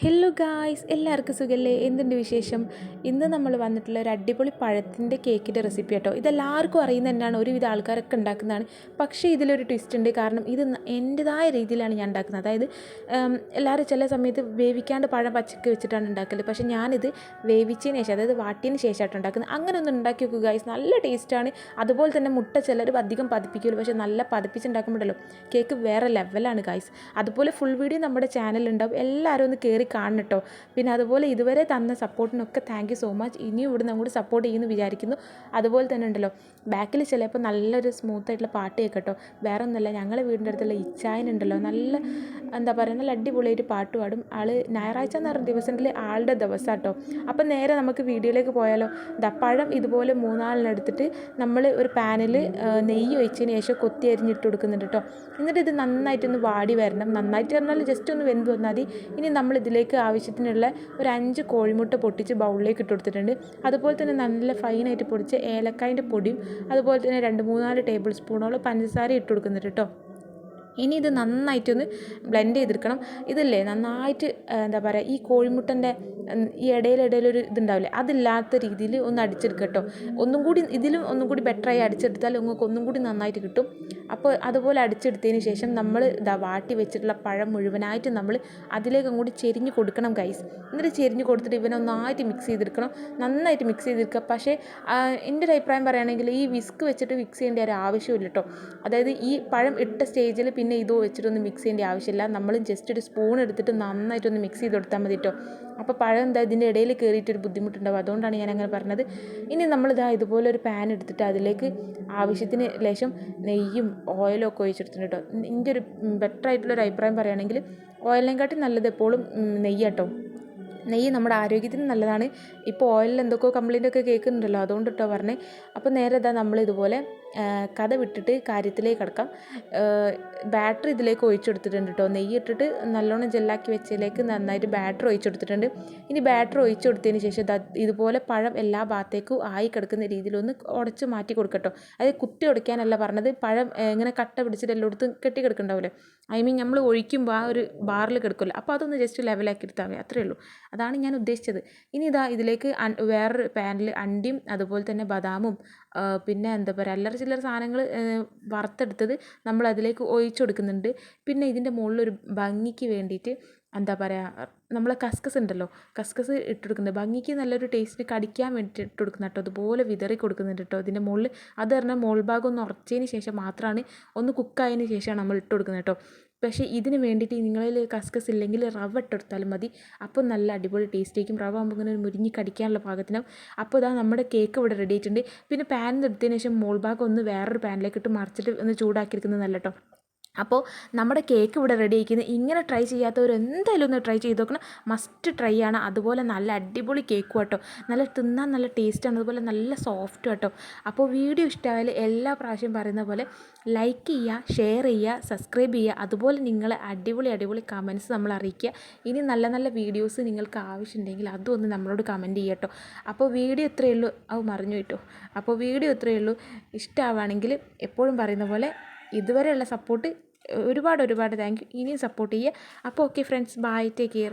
Hello guys എല്ലാവർക്കും സുഖല്ലേ? എന്തുണ്ട് വിശേഷം? ഇന്ന് നമ്മൾ വന്നിട്ടുള്ള ഒരു അടിപൊളി പഴത്തിന്റെ കേക്കിന്റെ റെസിപ്പി കേട്ടോ ഇതെല്ലാവർക്കും അറിയുന്ന തന്നെയാണ്. ഒരുവിധ ആൾക്കാരൊക്കെ ഉണ്ടാക്കുന്നതാണ്. പക്ഷേ ഇതിലൊരു ട്വിസ്റ്റ് ഉണ്ട്. കാരണം ഇത് എന്റെതായ രീതിയിലാണ് ഞാൻ ഉണ്ടാക്കുന്നത്. അതായത് എല്ലാവരും ചില സമയത്ത് വേവിക്കാണ്ട് പഴം പച്ചക്ക് വെച്ചിട്ടാണ് ഉണ്ടാക്കൽ. പക്ഷേ ഞാനിത് വേവിച്ചതിന് ശേഷം അതായത് വാട്ടിയതിന് ശേഷമായിട്ട് ഉണ്ടാക്കുന്നത്. അങ്ങനെ ഒന്ന് ഉണ്ടാക്കി നോക്കുക ഗായ്സ് നല്ല ടേസ്റ്റാണ് അതുപോലെ തന്നെ മുട്ട ചിലർ അധികം പതിപ്പിക്കുമല്ലോ പക്ഷേ നല്ല പതിപ്പിച്ചുണ്ടാക്കുമ്പോഴല്ലോ കേക്ക് വേറെ ലെവലാണ് ഗായ്സ് അതുപോലെ ഫുൾ വീഡിയോ നമ്മുടെ ചാനലുണ്ടാവും എല്ലാവരും ഒന്ന് കയറി കാണണം കേട്ടോ പിന്നെ അതുപോലെ ഇതുവരെ തന്ന സപ്പോർട്ടിനൊക്കെ താങ്ക് യു സോ മച്ച് ഇനിയും ഇവിടെ നമ്മോട് സപ്പോർട്ട് ചെയ്യുമെന്ന് വിചാരിക്കുന്നു. അതുപോലെ തന്നെ ഉണ്ടല്ലോ ബാക്കിൽ ചിലപ്പോൾ നല്ലൊരു സ്മൂത്ത് ആയിട്ടുള്ള പാട്ട് കേൾക്കട്ടോ. വേറെ ഒന്നുമല്ല ഞങ്ങളുടെ വീടിന്റെ അടുത്തുള്ള ഇച്ചായനുണ്ടല്ലോ നല്ല എന്താ പറയുക നല്ല അടിപൊളിയായിട്ട് പാട്ട് പാടും. ആൾ ഞായറാഴ്ച എന്ന് പറഞ്ഞ ദിവസത്തിൽ ആളുടെ ദിവസം കേട്ടോ അപ്പം നേരെ നമുക്ക് വീഡിയോയിലേക്ക് പോയാലോ? ദപ്പഴം ഇതുപോലെ മൂന്നാളിനെടുത്തിട്ട് നമ്മൾ ഒരു പാനിൽ നെയ്യ് ഒഴിച്ചതിന് ശേഷം കൊത്തി അരിഞ്ഞിട്ട് കൊടുക്കുന്നുണ്ട് കേട്ടോ എന്നിട്ട് ഇത് നന്നായിട്ടൊന്ന് വാടി വരണം. നന്നായിട്ട് പറഞ്ഞാൽ ജസ്റ്റ് ഒന്ന് വെന്ത് വന്നാൽ മതി. ഇനി നമ്മൾ ഇതിലേക്ക് ആവശ്യത്തിനുള്ള ഒരു അഞ്ച് കോഴിമുട്ട പൊട്ടിച്ച് ബൗളിലേക്ക് ഇട്ട് കൊടുത്തിട്ടുണ്ട്. അതുപോലെ തന്നെ നല്ല ഫൈനായിട്ട് പൊടിച്ച് ഏലക്കായന്റെ പൊടിയും അതുപോലെ തന്നെ രണ്ട് മൂന്നാൽ ടേബിൾ സ്പൂണോളം പഞ്ചസാര ഇട്ട് കൊടുക്കുന്നുണ്ട് കേട്ടോ ഇനി ഇത് നന്നായിട്ടൊന്ന് ബ്ലെൻഡ് ചെയ്തെടുക്കണം. ഇതല്ലേ നന്നായിട്ട് എന്താ പറയുക ഈ കോഴിമുട്ടന്റെ ഈ ഈ ഇടയിലിടയിലൊരു ഇതുണ്ടാവില്ലേ അതില്ലാത്ത രീതിയിൽ ഒന്ന് അടിച്ചെടുക്കുക കേട്ടോ ഒന്നും കൂടി ഇതിലും ഒന്നും കൂടി ബെറ്ററായി അടിച്ചെടുത്താൽ നിങ്ങൾക്ക് ഒന്നും കൂടി നന്നായിട്ട് കിട്ടും. അപ്പോൾ അതുപോലെ അടിച്ചെടുത്തതിന് ശേഷം നമ്മൾ ഇതാ വാട്ടി വെച്ചിട്ടുള്ള പഴം മുഴുവനായിട്ട് നമ്മൾ അതിലേക്ക് അങ്ങോട്ട് ചെരിഞ്ഞ് കൊടുക്കണം ഗൈസ് എന്നിട്ട് ചെരിഞ്ഞ് കൊടുത്തിട്ട് ഇവനെ ഒന്നായിട്ട് മിക്സ് ചെയ്തെടുക്കണം. നന്നായിട്ട് മിക്സ് ചെയ്തെടുക്കുക. പക്ഷേ എന്റെ ഒരു അഭിപ്രായം പറയുകയാണെങ്കിൽ ഈ വിസ്ക് വെച്ചിട്ട് മിക്സ് ചെയ്യേണ്ട ഒരു ആവശ്യമില്ല കേട്ടോ. അതായത് ഈ പഴം ഇട്ട സ്റ്റേജിൽ പിന്നെ ഇതോ വെച്ചിട്ടൊന്നും മിക്സ് ചെയ്യേണ്ട ആവശ്യമില്ല. നമ്മൾ ജസ്റ്റ് ഒരു സ്പൂൺ എടുത്തിട്ട് നന്നായിട്ടൊന്ന് മിക്സ് ചെയ്ത് കൊടുത്താൽ മതി കേട്ടോ അപ്പോൾ പഴം എന്താ ഇതിന്റെ ഇടയിൽ കയറിയിട്ടൊരു ബുദ്ധിമുട്ടുണ്ടാവും. അതുകൊണ്ടാണ് ഞാൻ അങ്ങനെ പറഞ്ഞത്. ഇനി നമ്മളിതാ ഇതുപോലെ ഒരു പാൻ എടുത്തിട്ട് അതിലേക്ക് ആവശ്യത്തിന് ലേശം നെയ്യും ഓയിലും ഒക്കെ ഒഴിച്ചെടുത്തിട്ടുണ്ട് കേട്ടോ എന്റെ ഒരു ബെറ്റർ ആയിട്ടുള്ളൊരു അഭിപ്രായം പറയുകയാണെങ്കിൽ ഓയിലിനെക്കാട്ടി നല്ലത് എപ്പോഴും നെയ്യാട്ടോ നെയ്യ് നമ്മുടെ ആരോഗ്യത്തിന് നല്ലതാണ്. ഇപ്പോൾ ഓയിലിൽ എന്തൊക്കെയോ കംപ്ലൈന്റ് ഒക്കെ കേൾക്കുന്നുണ്ടല്ലോ. അതുകൊണ്ട് കേട്ടോ പറഞ്ഞേ. അപ്പോൾ നേരെ ഇതാ നമ്മൾ ഇതുപോലെ കഥ വിട്ടിട്ട് കാര്യത്തിലേക്ക് കിടക്കാം. ബാറ്ററി ഇതിലേക്ക് ഒഴിച്ചെടുത്തിട്ടുണ്ട് കേട്ടോ നെയ്യ് ഇട്ടിട്ട് നല്ലോണം ജെല്ലാക്കി വെച്ചതിലേക്ക് നന്നായിട്ട് ബാറ്ററി ഒഴിച്ചെടുത്തിട്ടുണ്ട്. ഇനി ബാറ്ററി ഒഴിച്ചു കൊടുത്തതിന് ശേഷം ഇതുപോലെ പഴം എല്ലാ ഭാഗത്തേക്കും ആയി കിടക്കുന്ന രീതിയിലൊന്ന് ഉടച്ച് മാറ്റി കൊടുക്കട്ടോ അതായത് കുത്തി ഉടയ്ക്കാനല്ല പറഞ്ഞത്. പഴം ഇങ്ങനെ കട്ട പിടിച്ചിട്ട് എല്ലായിടത്തും കെട്ടി കിടക്കുന്നുണ്ടാവില്ലേ ഐ മീൻ നമ്മൾ ഒഴിക്കുമ്പോൾ ആ ഒരു ബാറിൽ കിടക്കുമല്ലോ. അപ്പോൾ അതൊന്ന് ജസ്റ്റ് ലെവലാക്കി എടുത്താൽ മതി. അത്രയേ ഉള്ളൂ. അതാണ് ഞാൻ ഉദ്ദേശിച്ചത്. ഇനി ഇതാ ഇതിലേക്ക് വേറൊരു പാനിൽ അണ്ടിയും അതുപോലെ തന്നെ ബദാമും പിന്നെ എന്താ പറയുക അല്ലറ ചില്ലറ സാധനങ്ങൾ വറുത്തെടുത്തത് നമ്മൾ അതിലേക്ക് ഒഴിച്ചു കൊടുക്കുന്നുണ്ട്. പിന്നെ ഇതിന്റെ മുകളിലൊരു ഭംഗിക്ക് വേണ്ടിയിട്ട് എന്താ പറയുക നമ്മളെ കസ്കസ് ഉണ്ടല്ലോ കസ്കസ് ഇട്ട് കൊടുക്കുന്നത് ഭംഗിക്ക് നല്ലൊരു ടേസ്റ്റിന് കടിക്കാൻ വേണ്ടിയിട്ട് ഇട്ട് കൊടുക്കുന്ന കേട്ടോ അതുപോലെ വിതറി കൊടുക്കുന്നുണ്ട് കേട്ടോ. ഇതിന്റെ മുകളിൽ അത് പറഞ്ഞാൽ മുകൾ ഭാഗം ഒന്ന് ഉറച്ചതിന് ശേഷം മാത്രമാണ് ഒന്ന് കുക്കായതിന് ശേഷമാണ് നമ്മൾ ഇട്ട് കൊടുക്കുന്നത് കേട്ടോ. പക്ഷേ ഇതിന് വേണ്ടിയിട്ട് നിങ്ങളിൽ കസ്കസ് ഇല്ലെങ്കിൽ റവ ഇട്ടെടുത്താലും മതി. അപ്പോൾ നല്ല അടിപൊളി ടേസ്റ്റ് ആയിരിക്കും. റവ ആകുമ്പോൾ ഇങ്ങനെ മുരിഞ്ഞ് കടിക്കാനുള്ള പാകത്തിനാവും അപ്പോൾ ഇതാ നമ്മുടെ കേക്ക് ഇവിടെ റെഡി ആയിട്ടുണ്ട്. പിന്നെ നിന്ന് എടുത്തതിന് ശേഷം മോൾ ഭാഗം ഒന്ന് വേറൊരു പാനിലേക്ക് ഇട്ട് മറിച്ചിട്ട് ഒന്ന് ചൂടാക്കിയിരിക്കുന്നത് നല്ല കേട്ടോ അപ്പോൾ നമ്മുടെ കേക്ക് ഇവിടെ റെഡി ആയിരിക്കുന്നത് ഇങ്ങനെ ട്രൈ ചെയ്യാത്തവർ എന്തായാലും ഒന്ന് ട്രൈ ചെയ്ത് നോക്കണം. മസ്റ്റ് ട്രൈ ആണ്. അതുപോലെ നല്ല അടിപൊളി കേക്കും കേട്ടോ നല്ല തിന്നാൻ നല്ല ടേസ്റ്റാണ് അതുപോലെ നല്ല സോഫ്റ്റ് കേട്ടോ അപ്പോൾ വീഡിയോ ഇഷ്ടമായാൽ എല്ലാ പ്രാവശ്യം പറയുന്ന പോലെ ലൈക്ക് ചെയ്യുക ഷെയർ ചെയ്യുക സബ്സ്ക്രൈബ് ചെയ്യുക. അതുപോലെ നിങ്ങൾ അടിപൊളി അടിപൊളി കമൻസ് നമ്മൾ അറിയിക്കുക. ഇനി നല്ല നല്ല വീഡിയോസ് നിങ്ങൾക്ക് ആവശ്യമുണ്ടെങ്കിൽ അതും ഒന്ന് നമ്മളോട് കമന്റ് ചെയ്യട്ടോ അപ്പോൾ വീഡിയോ ഇത്രയേ ഉള്ളൂ. അത് മറിഞ്ഞു കേട്ടോ അപ്പോൾ വീഡിയോ ഇത്രയേ ഉള്ളൂ. ഇഷ്ടമാവുകയാണെങ്കിൽ എപ്പോഴും പറയുന്ന പോലെ ഇതുവരെയുള്ള സപ്പോർട്ട് ഒരുപാട് ഒരുപാട് താങ്ക് യു ഇനിയും സപ്പോർട്ട് ചെയ്യുക. അപ്പോൾ okay friends bye take care